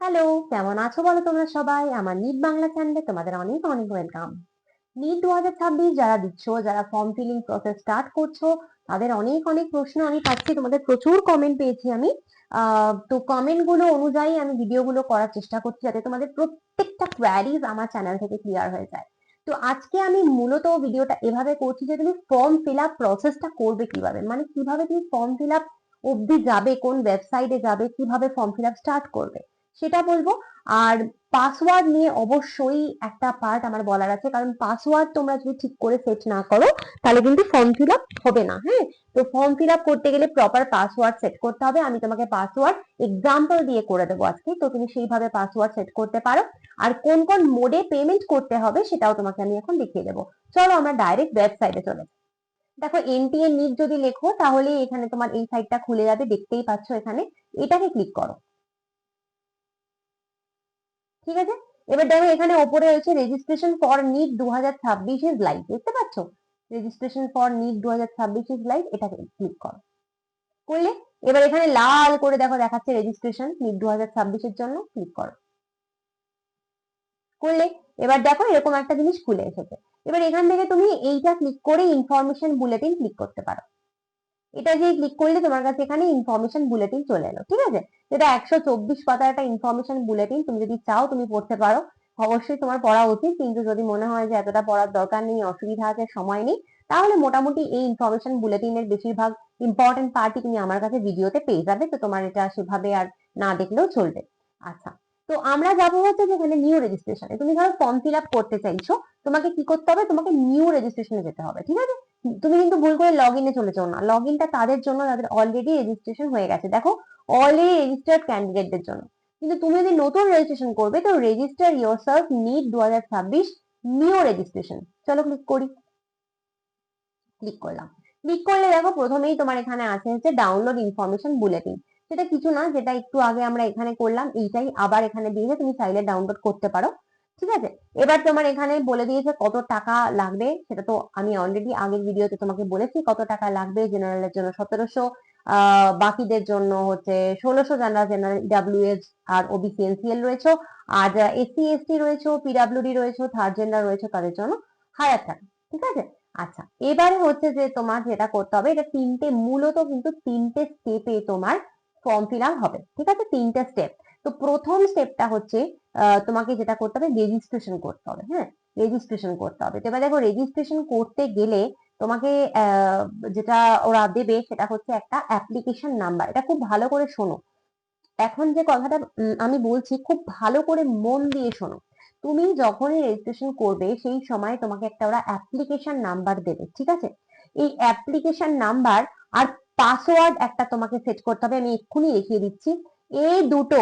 Hello কেমন আছো বলো তোমরা সবাই? আমার নিট বাংলা চ্যানেলে তোমাদের অনেক অনেক ওয়েলকাম নিট দু হাজার ছাব্বিশ যারা দিচ্ছ, যারা ফর্ম ফিলিং প্রসেস স্টার্ট করছ, তাদের অনেক অনেক প্রশ্ন আমি পাচ্ছি। তোমাদের প্রচুর কমেন্ট পেয়েছি আমি। তো কমেন্টগুলো অনুযায়ী আমি ভিডিও গুলো করার চেষ্টা করছি যাতে তোমাদের প্রত্যেকটা কোয়ারিজ আমার চ্যানেল থেকে ক্লিয়ার হয়ে যায়। তো আজকে আমি মূলত ভিডিওটা এভাবে করছি যে তুমি ফর্ম ফিল আপ প্রসেসটা করবে কীভাবে? মানে কীভাবে তুমি ফর্ম ফিল আপ অব্দি যাবে, কোন ওয়েবসাইটে যাবে, কীভাবে ফর্ম ফিল আপ স্টার্ট করবে? সেটা বলব। আর পাসওয়ার্ড নিয়ে অবশ্যই একটা পার্ট আমার বলার আছে। কারণ পাসওয়ার্ড তোমরা যদি ঠিক করে সেট না করো, তাহলে কিন্তু ফর্ম ফিল আপ হবে না হ্যাঁ? তো ফর্ম ফিল আপ করতে গেলে প্রপার পাসওয়ার্ড সেট করতে হবে। আমি তোমাকে পাসওয়ার্ড এক্সাম্পল দিয়ে করে দেবো আজকে। তো তুমি সেইভাবে পাসওয়ার্ড সেট করতে পারো। আর কোন কোন মোডে পেমেন্ট করতে হবে সেটাও তোমাকে আমি এখন দেখিয়ে দেবো। চলো আমরা ডাইরেক্ট ওয়েবসাইটে চলে। দেখো এনটিএ নিট যদি লেখো, তাহলে এখানে তোমার এই সাইটটা খুলে যাবে। দেখতেই পাচ্ছ এখানে। এটাকে ক্লিক করো। ঠিক আছে? এবার দেখো এখানে ওপরে রয়েছে রেজিস্ট্রেশন ফর নিট দু হাজার ছাব্বিশ ইজ লাইভ দেখতে পাচ্ছ? রেজিস্ট্রেশন ফর নিট দু হাজার ছাব্বিশ ইজ লাইভ এটাকে ক্লিক করো। করলে এবার এখানে লাল করে দেখো দেখাচ্ছে রেজিস্ট্রেশন নিট দু হাজার ছাব্বিশের জন্য ক্লিক করো। করলে এবার দেখো এরকম একটা জিনিস খুলে এসেছে। এবার এখান থেকে তুমি এইটা ক্লিক করে ইনফরমেশন বুলেটিন ক্লিক করতে পারো। এটা যে ক্লিক করলে তোমার কাছে এখানে ইনফরমেশন বুলেটিন চলে এলো, ঠিক আছে? যেটা একশো চব্বিশ পাতার একটা ইনফরমেশন বুলেটিন তুমি যদি চাও তুমি পড়তে পারো। অবশ্যই তোমার পড়া উচিত, কিন্তু যদি মনে হয় যে এতটা পড়ার দরকার নেই, অসুবিধা আছে, সময় নেই, তাহলে মোটামুটি এই ইনফরমেশন বুলেটিনের বেশিরভাগ ইম্পর্টেন্ট পার্টি তুমি আমার কাছে ভিডিওতে পেয়ে যাবে। তো তোমার এটা সেভাবে আর না দেখলেও চলবে। আচ্ছা তো আমরা যাব হচ্ছে যেখানে নিউ রেজিস্ট্রেশনে তুমি ধরো ফর্ম ফিল আপ করতে চাইছো, তোমাকে কি করতে হবে? তোমাকে নিউ রেজিস্ট্রেশনে যেতে হবে, ঠিক আছে? তুমি কিন্তু ভুল করে লগ ইনে চলে যাও না লগ ইনটা তাদের জন্য, তাদের অলরেডি রেজিস্ট্রেশন হয়ে গেছে। দেখো অলরেডি রেজিস্টার্ড ক্যান্ডিডেটদের জন্য। কিন্তু তুমি যদি নতুন রেজিস্ট্রেশন করবে, তো রেজিস্টার ইয়োর সেলফ নিট দু হাজার ছাব্বিশ নিউ রেজিস্ট্রেশন চলো ক্লিক করি। ক্লিক করলাম। ক্লিক করলে দেখো, প্রথমেই তোমার এখানে আছে হচ্ছে ডাউনলোড ইনফরমেশন বুলেটিন সেটা কিছু না, যেটা একটু আগে আমরা এখানে করলাম, এইটাই আবার এখানে দিয়ে তুমি চাইলে ডাউনলোড করতে পারো। ঠিক আছে? এবার তোমার এখানে বলে দিয়েছে কত টাকা লাগবে, সেটা তো আমি অলরেডি আগের ভিডিওতে তোমাকে বলেছি, কত টাকা লাগবে জেনারেলের জন্য? সতেরোশো বাকিদের জন্য হচ্ছে ষোলোশো যারা জেনারেল ডাব্লিউএস আর ওবিসি এনসিএল রয়েছে, আর যারা এসসি এসটি রয়েছে পিডাব্লিউডি রয়েছে থার্ড জেন্ডার রয়েছে, তাদের জন্য হায়ার টাকা ঠিক আছে? আচ্ছা এবারে হচ্ছে যে তোমার যেটা করতে হবে, এটা তিনটে, মূলত কিন্তু তিনটে স্টেপে তোমার ফর্ম ফিল আপ হবে, ঠিক আছে? তিনটে স্টেপ তো প্রথম স্টেপটা হচ্ছে তোমাকে যেটা করতে হবে রেজিস্ট্রেশন করতে হবে হ্যাঁ? রেজিস্ট্রেশন করতে হবে। তো এবার দেখো রেজিস্ট্রেশন করতে গেলে তোমাকে যেটা ওরা দেবে সেটা হচ্ছে একটা অ্যাপ্লিকেশন নাম্বার এটা খুব ভালো করে শোনো। এখন যে কথাটা আমি বলছি, খুব ভালো করে মন দিয়ে শোনো। তুমি যখনই রেজিস্ট্রেশন করবে, সেই সময় তোমাকে একটা ওরা অ্যাপ্লিকেশন নাম্বার দেবে, ঠিক আছে? এই অ্যাপ্লিকেশন নাম্বার আর পাসওয়ার্ড একটা তোমাকে সেট করতে হবে। আমি এক্ষুনি দেখিয়ে দিচ্ছি। এই দুটো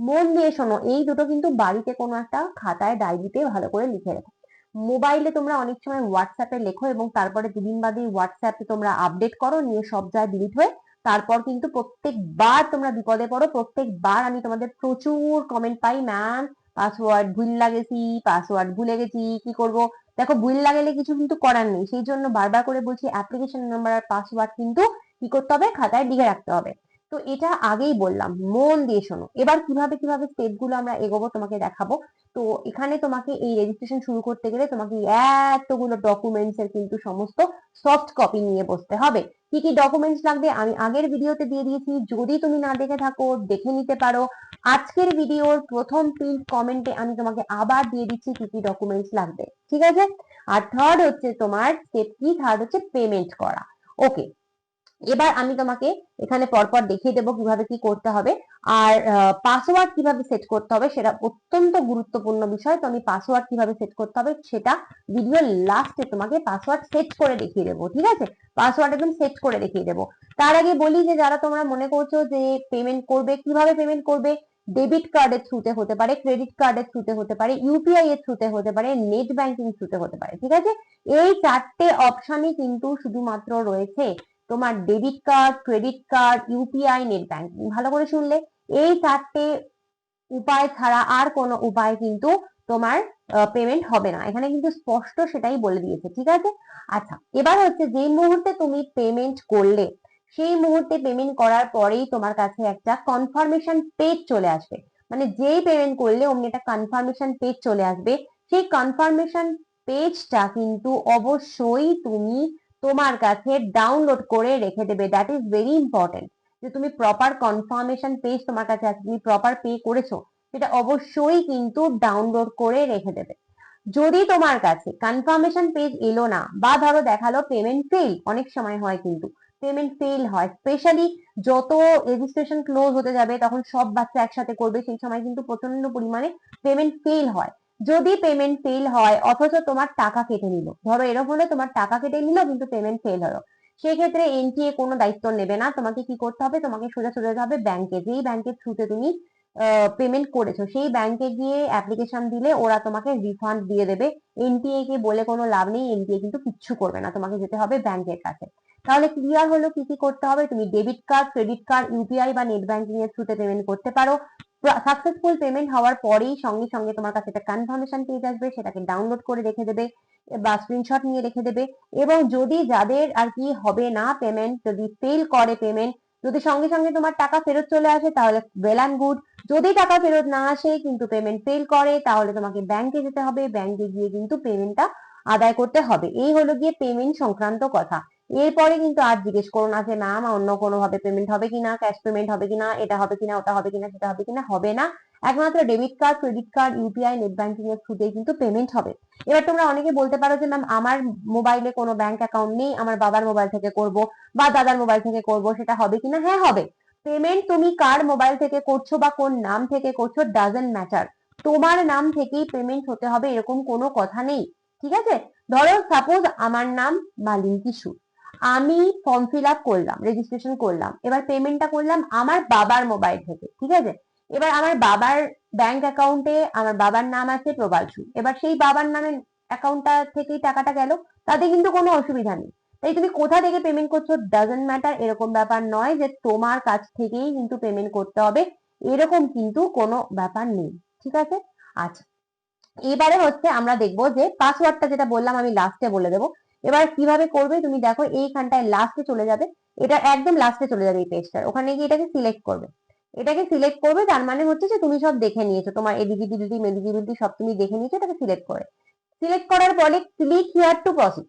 মন দিয়ে শোনো, এই দুটো কিন্তু বাড়িতে কোনো একটা খাতায় ডায়েরিতে ভালো করে লিখে রেখো। মোবাইলে তোমরা অনেক সময় হোয়াটসঅ্যাপে লেখো এবং তারপরে দুদিন বাদে হোয়াটসঅ্যাপে তোমরা আপডেট করো, নিয়ে সব যায় ডিলিট হয়ে তারপর কিন্তু প্রত্যেকবার তোমরা বিপদে পড়ো, প্রত্যেকবার আমি তোমাদের প্রচুর কমেন্ট পাই ম্যাম পাসওয়ার্ড ভুল লাগেছি পাসওয়ার্ড ভুলে গেছি, কি করব? দেখো, ভুল লাগালে কিছু কিন্তু করার নেই, সেই জন্য বারবার করে বলছি অ্যাপ্লিকেশন নাম্বার আর পাসওয়ার্ড কিন্তু কি করতে হবে? খাতায় লিখে রাখতে হবে। তো এটা আগেই বললাম, মন দিয়ে শোনো। এবার কীভাবে কীভাবে স্টেপগুলো আমরা এগোবো তোমাকে দেখাবো। তো এখানে তোমাকে এই রেজিস্ট্রেশন শুরু করতে গেলে তোমাকে এতগুলো ডকুমেন্টস এর কিন্তু সমস্ত সফট কপি নিয়ে বসতে হবে। কি কি ডকুমেন্টস লাগবে? আমি আগের ভিডিওতে দিয়ে দিয়েছি। যদি তুমি না দেখে থাকো, দেখে নিতে পারো। আজকের ভিডিওর প্রথম প্রিন্ট কমেন্টে আমি তোমাকে আবার দিয়ে দিচ্ছি কি কি ডকুমেন্টস লাগবে। ঠিক আছে? আর থার্ড হচ্ছে তোমার স্টেপ কি? থার্ড হচ্ছে পেমেন্ট করা। ওকে এবার আমি তোমাকে এখানে পরপর দেখিয়ে দেবো কীভাবে কি করতে হবে। আর পাসওয়ার্ড কীভাবে সেট করতে হবে সেটা অত্যন্ত গুরুত্বপূর্ণ বিষয়। তো আমি পাসওয়ার্ড কীভাবে সেট করতে হবে সেটা ভিডিও লাস্টে তোমাকে পাসওয়ার্ড সেট করে দেখিয়ে দেবো, ঠিক আছে? পাসওয়ার্ড একদম সেট করে দেখিয়ে দেবো। তার আগে বলি যে, যারা তোমরা মনে করছ যে পেমেন্ট করবে, কীভাবে পেমেন্ট করবে? ডেবিট কার্ডের থ্রুতে হতে পারে ক্রেডিট কার্ডের থ্রুতে হতে পারে ইউপিআই এর থ্রুতে হতে পারে নেট ব্যাংকিং থ্রুতে হতে পারে, ঠিক আছে? এই চারটে অপশনই কিন্তু শুধুমাত্র রয়েছে। তোমার debit card credit card UPI net banking ভালো করে শুনলে। এই চারটে উপায় ছাড়া আর কোনো উপায় কিন্তু তোমার পেমেন্ট হবে না। এখানে কিন্তু স্পষ্ট সেটাই বলে দিয়েছে, ঠিক আছে? আচ্ছা এবার হচ্ছে যে মুহূর্তে তুমি পেমেন্ট করলে, সেই মুহূর্তে পেমেন্ট করার পরেই তোমার কাছে একটা কনফার্মেশন পেজ চলে আসবে। মানে যেই পেমেন্ট করলে অমনি একটা কনফার্মেশন পেজ চলে আসবে, সেই কনফার্মেশন পেজটা কিন্তু অবশ্যই তুমি তোমার কাছে ডাউনলোড করে রেখে দেবে। দ্যাট ইজ ভেরি ইম্পর্টেন্ট যে তুমি প্রপার কনফার্মেশন পেজ তোমার কাছে আছে, তুমি প্রপার পে করেছ, সেটা অবশ্যই কিন্তু ডাউনলোড করে রেখে দেবে। যদি তোমার কাছে কনফার্মেশন পেজ এলো না, বা ধরো দেখাল পেমেন্ট ফেল অনেক সময় হয় কিন্তু পেমেন্ট ফেল হয়। স্পেশালি যত রেজিস্ট্রেশন ক্লোজ হতে যাবে, তখন সব বাচ্চা একসাথে করবে, সেই সময় কিন্তু প্রচণ্ড পরিমাণে পেমেন্ট ফেল হয়। যদি পেমেন্ট ফেল হয়, অথচ তোমার টাকা কেটে নিল। ধরো এরকম হলে তোমার টাকা কেটে নিল, কিন্তু পেমেন্ট ফেল হলো। সেক্ষেত্রে এনটিএ কোনো দায়িত্ব নেবে না। তোমাকে কি করতে হবে? তোমাকে সোজা সোজা যেতে হবে ব্যাংকে যেই ব্যাংকের থ্রুতে তুমি পেমেন্ট করেছ, সেই ব্যাংকে গিয়ে অ্যাপ্লিকেশন দিলে ওরা তোমাকে রিফান্ড দিয়ে দেবে। এনটিএ কে বলে কোনো লাভ নেই। এনটিএ কিন্তু কিচ্ছু করবে না। তোমাকে যেতে হবে ব্যাংকের কাছে। তাহলে ক্লিয়ার হলো কি কি করতে হবে? তুমি debit card credit card UPI বা নেট ব্যাংকিং এর থ্রুতে পেমেন্ট করতে পারো। সাকসেসফুল পেমেন্ট হওয়ার পরেই সঙ্গে সঙ্গে তোমার কাছে একটা কনফার্মেশন পেজ আসবে, সেটাকে ডাউনলোড করে রেখে দেবে বা স্ক্রিনশট নিয়ে রেখে দেবে এবং যদি যাদের আর কি হবে না পেমেন্ট যদি ফেল করে পেমেন্ট যদি সঙ্গে সঙ্গে তোমার টাকা ফেরত চলে আসে, তাহলে ওয়েল অ্যান্ড গুড যদি টাকা ফেরত না আসে কিন্তু পেমেন্ট ফেল করে, তাহলে তোমাকে ব্যাংকে যেতে হবে। ব্যাংকে গিয়ে কিন্তু পেমেন্টটা আদায় করতে হবে। এই হলো গিয়ে পেমেন্ট সংক্রান্ত কথা। এরপরে কিন্তু আর জিজ্ঞেস করো না যে ম্যাম অন্য কোনো ভাবে পেমেন্ট হবে কিনা ক্যাশ পেমেন্ট হবে কিনা এটা হবে কিনা ওটা হবে কিনা সেটা হবে কিনা হবে না। একমাত্র debit card credit card UPI net banking এর থ্রুতে কিন্তু পেমেন্ট হবে। এবার তোমরা অনেকে বলতে পারো যে, ম্যাম, আমার মোবাইলে কোনো ব্যাংক অ্যাকাউন্ট নেই, আমার বাবার মোবাইল থেকে করব বা দাদার মোবাইল থেকে করব, সেটা হবে কিনা হ্যাঁ হবে। পেমেন্ট তুমি কার মোবাইল থেকে করছ বা কোন নাম থেকে করছ ডাজেন্ট ম্যাটার তোমার নাম থেকেই পেমেন্ট হতে হবে, এরকম কোনো কথা নেই। ঠিক আছে? ধরো সাপোজ আমার নাম মালিন সুর আমি ফর্ম ফিল আপ করলাম রেজিস্ট্রেশন করলাম, এবার পেমেন্টটা করলাম আমার বাবার মোবাইল থেকে, ঠিক আছে? এবার আমার বাবার ব্যাংক অ্যাকাউন্টে আমার বাবার নাম আছে প্রবাল সুর এবার সেই বাবার নামের অ্যাকাউন্টটা থেকেই টাকাটা গেল, তাতে কিন্তু কোনো অসুবিধা নেই। তাই তুমি কোথা থেকে পেমেন্ট করছ ডাজেন্ট ম্যাটার এরকম ব্যাপার নয় যে তোমার কাছ থেকেই কিন্তু পেমেন্ট করতে হবে, এরকম কিন্তু কোনো ব্যাপার নেই, ঠিক আছে? আচ্ছা এবারে হচ্ছে আমরা দেখব যে পাসওয়ার্ডটা যেটা বললাম আমি লাস্টে বলে দেবো এবার কীভাবে করবে তুমি দেখো এইখানটায় লাস্টে চলে যাবে। এটা একদম লাস্টে চলে যাবে এই পেজটার ওখানে গিয়ে এটাকে সিলেক্ট করবে। এটাকে সিলেক্ট করবে, তার মানে হচ্ছে যে তুমি সব দেখে নিয়েছো। তোমার এলিজিবিলিটি মেলিজিবিলিটি সব তুমি দেখে নিয়েছো, এটাকে সিলেক্ট করে। সিলেক্ট করার পরে ক্লিক হিয়ার টু প্রসিড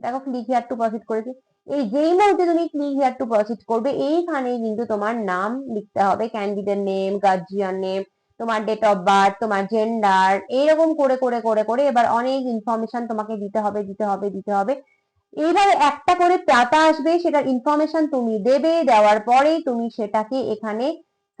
দেখো ক্লিক হিয়ার টু প্রসিড করেছি। এই যেই মুহূর্তে তুমি ক্লিক হিয়ার টু প্রসিড করবে এইখানে কিন্তু তোমার নাম লিখতে হবে। ক্যান্ডিডেট নেম গার্জিয়ান নেম তোমার ডেট অফ বার্থ তোমার জেন্ডার এইরকম করে করে করে করে এবার অনেক ইনফরমেশন তোমাকে দিতে হবে দিতে হবে দিতে হবে। এইভাবে একটা করে পাতা আসবে, সেটার ইনফরমেশন তুমি দেবে, দেওয়ার পরেই তুমি সেটাকে এখানে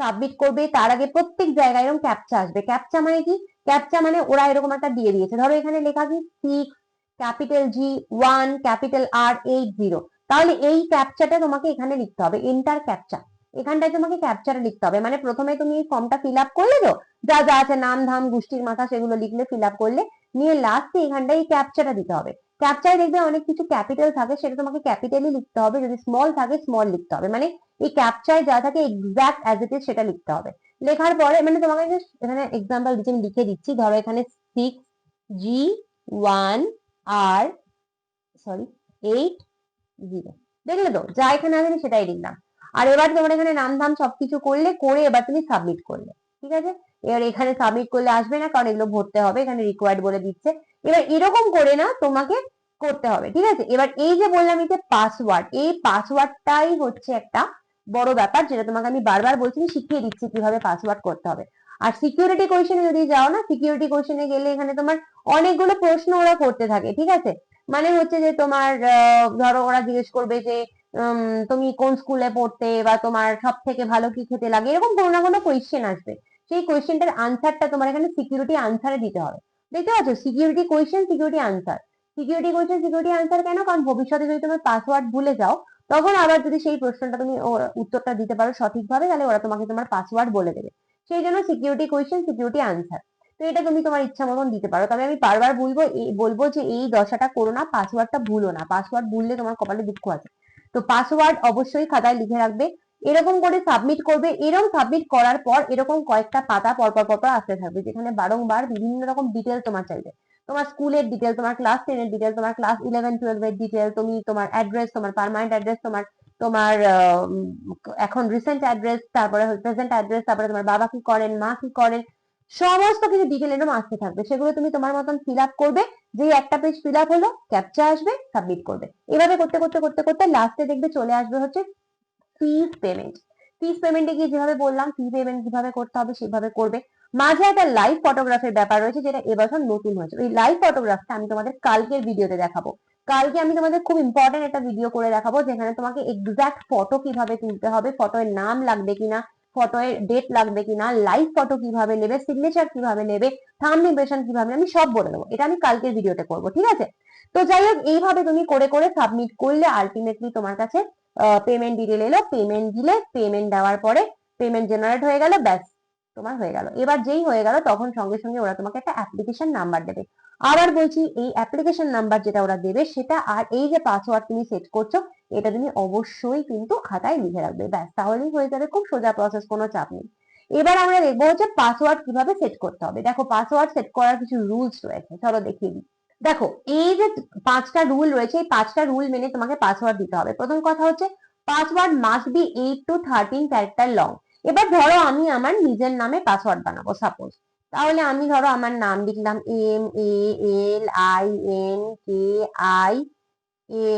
সাবমিট করবে। তার আগে প্রত্যেক জায়গায় এরকম ক্যাপচা আসবে। ক্যাপচা মানে কি? ক্যাপচা মানে ওরা এরকম একটা দিয়ে দিয়েছে। ধরো এখানে লেখা কি? Six capital G one capital R eight zero তাহলে এই ক্যাপচাটা তোমাকে এখানে লিখতে হবে। এন্টার ক্যাপচা এখানটায় তোমাকে ক্যাপচার লিখতে হবে। মানে প্রথমে তুমি ফর্মটা ফিল আপ করলে তো, যা যা আছে, নাম, ধাম, গোষ্ঠীর মাথা, সেগুলো লিখলে ফিল আপ করলে, নিয়ে লাস্টে এখানটায় এই ক্যাপচাটা দিতে হবে। ক্যাপচারে দেখবে অনেক কিছু ক্যাপিটাল থাকে, সেটা তোমাকে ক্যাপিটালি লিখতে হবে। যদি স্মল থাকে স্মল লিখতে হবে। মানে এই ক্যাপচারে যা থাকে এক্সাক্ট অ্যাজ ইট ইজ সেটা লিখতে হবে। লেখার পরে মানে তোমাকে এখানে এক্সাম্পল দিচ্ছি, আমি লিখে দিচ্ছি। ধরো এখানে six G one R sorry eight zero দেখলে তো? যা এখানে আছে, সেটাই লিখলাম। আর এবার তোমার এখানে নাম ধাম সবকিছু করলে, করে এবার তুমি সাবমিট করলে, ঠিক আছে? এবার এখানে সাবমিট করলে আসবে না, কারণ এগুলো ভরতে হবে, এখানে রিকোয়ার্ড বলে দিচ্ছে। এবার এরকম করে না তোমাকে করতে হবে, ঠিক আছে? এবার এই যে বললাম এই যে পাসওয়ার্ড এই পাসওয়ার্ডটাই হচ্ছে একটা বড় ব্যাপার, যেটা তোমাকে আমি বারবার বলছি শিখিয়ে দিচ্ছি কীভাবে পাসওয়ার্ড করতে হবে। আর সিকিউরিটি কোয়েশনে যদি যাও না সিকিউরিটি কোয়েশনে গেলে এখানে তোমার অনেকগুলো প্রশ্ন ওরা করতে থাকে, ঠিক আছে? মানে হচ্ছে যে তোমার ধরো ওরা জিজ্ঞেস করবে যে তুমি কোন স্কুলে পড়তে বা তোমার সব থেকে ভালো কি খেতে লাগে, এরকম কোনো না কোনো কোয়েশ্চেন আসবে। সেই কোয়েশ্চেনটার আনসারটা তোমার এখানে সিকিউরিটি আনসারে দিতে হবে। দেখতে পাচ্ছ? Security question security answer security question security answer কেন? কারণ ভবিষ্যতে যদি তোমার পাসওয়ার্ড ভুলে যাও, তখন আবার যদি সেই প্রশ্নটা তুমি উত্তরটা দিতে পারো সঠিকভাবে, তাহলে ওরা তোমাকে তোমার পাসওয়ার্ড বলে দেবে। সেই জন্য সিকিউরিটি কোয়েশ্চেন সিকিউরিটি আনসার তো এটা তুমি তোমার ইচ্ছা মতন দিতে পারো। তবে আমি বারবার বলব বলব যে এই দশাটা করো না পাসওয়ার্ডটা ভুলো না। পাসওয়ার্ড ভুললে তোমার কপালে দুঃখ আছে। তো পাসওয়ার্ড অবশ্যই খাতায় লিখে রাখবে। এরকম করে সাবমিট করবে। এরকম সাবমিট করার পর এরকম কয়েকটা পাতা পরপর পরপর আসতে থাকবে, যেখানে বারংবার বিভিন্ন রকম ডিটেল তোমার চাইবে। তোমার স্কুলের ডিটেল তোমার ক্লাস টেনের ডিটেল তোমার ক্লাস ইলেভেন টুয়েলভ এর ডিটেল তুমি তোমার অ্যাড্রেস তোমার পারমানেন্ট অ্যাড্রেস তোমার তোমার এখন রিসেন্ট অ্যাড্রেস তারপরে প্রেজেন্ট অ্যাড্রেস তারপরে তোমার বাবা কি করেন, মা কি করেন, সমস্ত কিছু ডিটেল এরকম আসতে থাকবে। সেগুলো তুমি তোমার মতন ফিল আপ করবে। যেই একটা পেজ ফিল আপ হলো ক্যাপচা আসবে সাবমিট করবে। এভাবে করতে করতে করতে করতে লাস্টে দেখবে চলে আসবে হচ্ছে ফিস পেমেন্ট ফিস পেমেন্টে গিয়ে যেভাবে বললাম ফি পেমেন্ট কীভাবে করতে হবে, সেভাবে করবে। মাঝে একটা লাইভ ফটোগ্রাফের ব্যাপার রয়েছে, যেটা এবছর নতুন হয়েছে। ওই লাইভ ফটোগ্রাফটা আমি তোমাদের কালকের ভিডিওতে দেখাবো। কালকে আমি তোমাদের খুব ইম্পর্টেন্ট একটা ভিডিও করে দেখাবো, যেখানে তোমাকে এক্সাক্ট ফটো কীভাবে তুলতে হবে ফটোর নাম লাগবে কিনা ফটোর ডেট লাগবে কিনা লাইভ ফটো কীভাবে নেবে সিগনেচার কীভাবে নেবে থাম ইমপ্রেশন কীভাবে, আমি সব বলে দেবো। এটা আমি কালকের ভিডিওতে করব, ঠিক আছে? তো যাই হোক, এইভাবে তুমি করে করে সাবমিট করলে আলটিমেটলি তোমার কাছে পেমেন্ট ডিটেল এলো পেমেন্ট দিলে পেমেন্ট দেওয়ার পরে পেমেন্ট জেনারেট হয়ে গেল, ব্যাস। তোমার হয়ে গেল। এবার যেই হয়ে গেল, তখন সঙ্গে সঙ্গে ওরা তোমাকে একটা অ্যাপ্লিকেশন নাম্বার দেবে। আবার বলছি, এই অ্যাপ্লিকেশন নাম্বার যেটা ওরা দেবে, সেটা আর এই যে পাসওয়ার্ড তুমি সেট করছ, এটা তুমি অবশ্যই কিন্তু খাতায় লিখে রাখবে। ব্যাস, তাহলেই হয়ে যাবে, খুব সোজা প্রসেস কোনো চাপ নেই। এবার আমরা দেখব হচ্ছে পাসওয়ার্ড কীভাবে সেট করতে হবে। দেখো পাসওয়ার্ড সেট করার কিছু রুলস রয়েছে, চলো দেখিয়ে দিই। দেখো, এই যে পাঁচটা রুল রয়েছে, এই পাঁচটা রুল মেনে তোমাকে পাসওয়ার্ড দিতে হবে। প্রথম কথা হচ্ছে password must be eight to thirteen character long এবার ধরো আমি আমার নিজের নামে পাসওয়ার্ড বানাবো সাপোজ তাহলে আমি ধরো আমার নাম লিখলাম M A L I N K I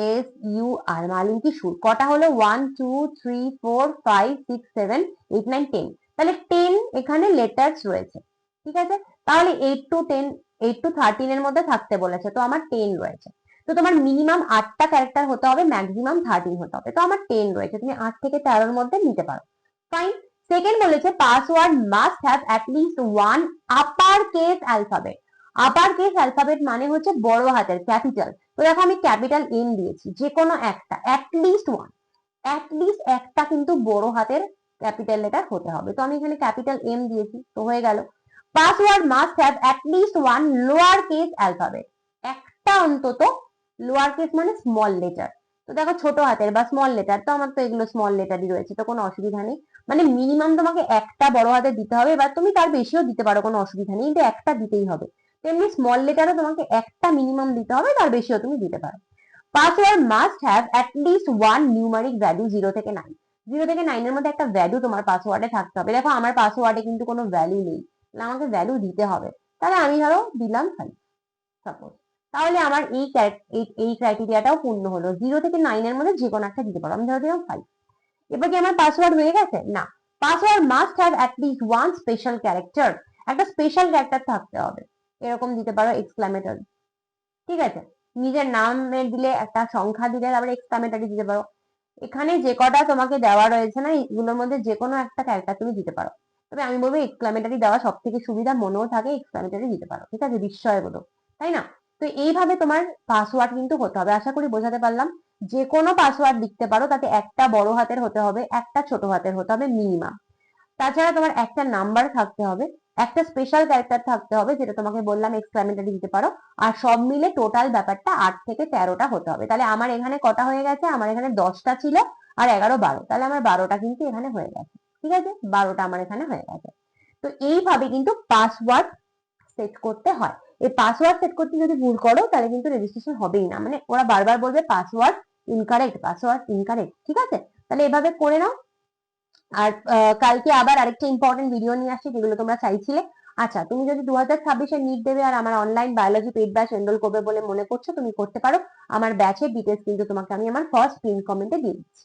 S U R Malinki Sur? কটা হলো? One two three four five six seven eight nine ten তাহলে টেন এখানে লেটার্স রয়েছে, ঠিক আছে? তাহলে eight to ten eight to thirteen এর মধ্যে থাকতে বলেছে, তো আমার টেন রয়েছে। তো তোমার মিনিমাম আটটা ক্যারেক্টার হতে হবে ম্যাক্সিমাম থার্টিন হতে হবে, তো আমার টেন রয়েছে, তুমি আট থেকে তেরোর মধ্যে নিতে পারো। ফাইন সেকেন্ড বলেছে password must have at least one upper case alphabet upper case alphabet মানে হচ্ছে বড় হাতের ক্যাপিটাল তো দেখো আমি ক্যাপিটাল এম দিয়েছি যে কোনো একটা অ্যাটলিস্ট ওয়ান অ্যাটলিস্ট একটা কিন্তু বড় হাতের ক্যাপিটাল লেটার হতে হবে। তো আমি এখানে ক্যাপিটাল এম দিয়েছি, তো হয়ে গেল। Password must have at least one lower case alphabet একটা অন্তত লোয়ার কেস মানে স্মল লেটার তো দেখো ছোট হাতের বা স্মল লেটার তো আমার তো এগুলো স্মল লেটারই রয়েছে, তো কোনো অসুবিধা নেই। মানে মিনিমাম তোমাকে একটা বড় হাতে দিতে হবে, এবার তুমি তার বেশিও দিতে পারো, কোনো অসুবিধা নেই। কিন্তু একটা দিতেই হবে। তেমনি স্মল লেটারও তোমাকে একটা মিনিমাম দিতে হবে, তার বেশিও তুমি দিতে পারো। Password must have at least one numeric value zero থেকে নাইন জিরো থেকে নাইনের মধ্যে একটা ভ্যালু তোমার পাসওয়ার্ডে থাকতে হবে। দেখো, আমার পাসওয়ার্ডে কিন্তু কোনো ভ্যালু নেই। আমাকে ভ্যালু দিতে হবে। তাহলে আমি ধরো দিলাম ফাইভ সাপোজ তাহলে আমার এই- এই ক্রাইটেরিয়াটাও পূর্ণ হলো। জিরো থেকে নাইনের মধ্যে যে কোনো একটা দিতে পারো। আমি ধরো দিলাম ফাইভ এবার কি আমার পাসওয়ার্ড হয়ে গেছে? না। Password must have at least one special character একটা স্পেশাল ক্যারেক্টার থাকতে হবে। এরকম দিতে পারো এক্সক্লামেটরি ঠিক আছে? নিজের নামে দিলে একটা সংখ্যা দিলে তারপরে এক্সক্লামেটরি দিতে পারো। এখানে যে কটা তোমাকে দেওয়া রয়েছে না, এগুলোর মধ্যে যে কোনো একটা ক্যারেক্টার তুমি দিতে পারো। তবে আমি বলব এক্সক্লামেটরি দেওয়া সব থেকে সুবিধা, মনেও থাকে এক্সক্লামেটরি দিতে পারো। ঠিক আছে? বিস্ময় বলো তাই না? তো এইভাবে তোমার পাসওয়ার্ড কিন্তু হতে হবে। আশা করি বোঝাতে পারলাম। যে কোনো পাসওয়ার্ড লিখতে পারো, তাতে একটা বড় হাতের হতে হবে, একটা ছোট হাতের হতে হবে মিনিমাম তাছাড়া তোমার একটা নাম্বার থাকতে হবে, একটা স্পেশাল ক্যারেক্টার থাকতে হবে, যেটা তোমাকে বললাম এক্সক্লামেটরি দিতে পারো, আর সব মিলে টোটাল ব্যাপারটা আট থেকে তেরোটা হতে হবে। তাহলে আমার এখানে কটা হয়ে গেছে? আমার এখানে দশটা ছিল আর এগারো, বারো। তাহলে আমার বারোটা কিন্তু এখানে হয়ে গেছে। ঠিক আছে? বারোটা আমার এখানে হয়ে গেছে। তো এইভাবে কিন্তু পাসওয়ার্ড সেট করতে হয়। এই পাসওয়ার্ড সেট করতে যদি ভুল করো, তাহলে কিন্তু রেজিস্ট্রেশন হবেই না। মানে ওরা বারবার বলবে পাসওয়ার্ড ইনকারেক্ট পাসওয়ার্ড ইনকারেক্ট ঠিক আছে? তাহলে এভাবে করে নাও। আর কালকে আবার আরেকটা ইম্পর্টেন্ট ভিডিও নিয়ে আসছি যেগুলো তোমরা চাইছিলে। আচ্ছা তুমি যদি দু হাজার ছাব্বিশে নিট দেবে আর আমার online biology paid batch enrol করবে বলে মনে করছ, তুমি করতে পারো। আমার ব্যাচের ডিটেলস কিন্তু তোমাকে আমি আমার ফার্স্ট পিন কমেন্টে দিয়ে দিচ্ছি।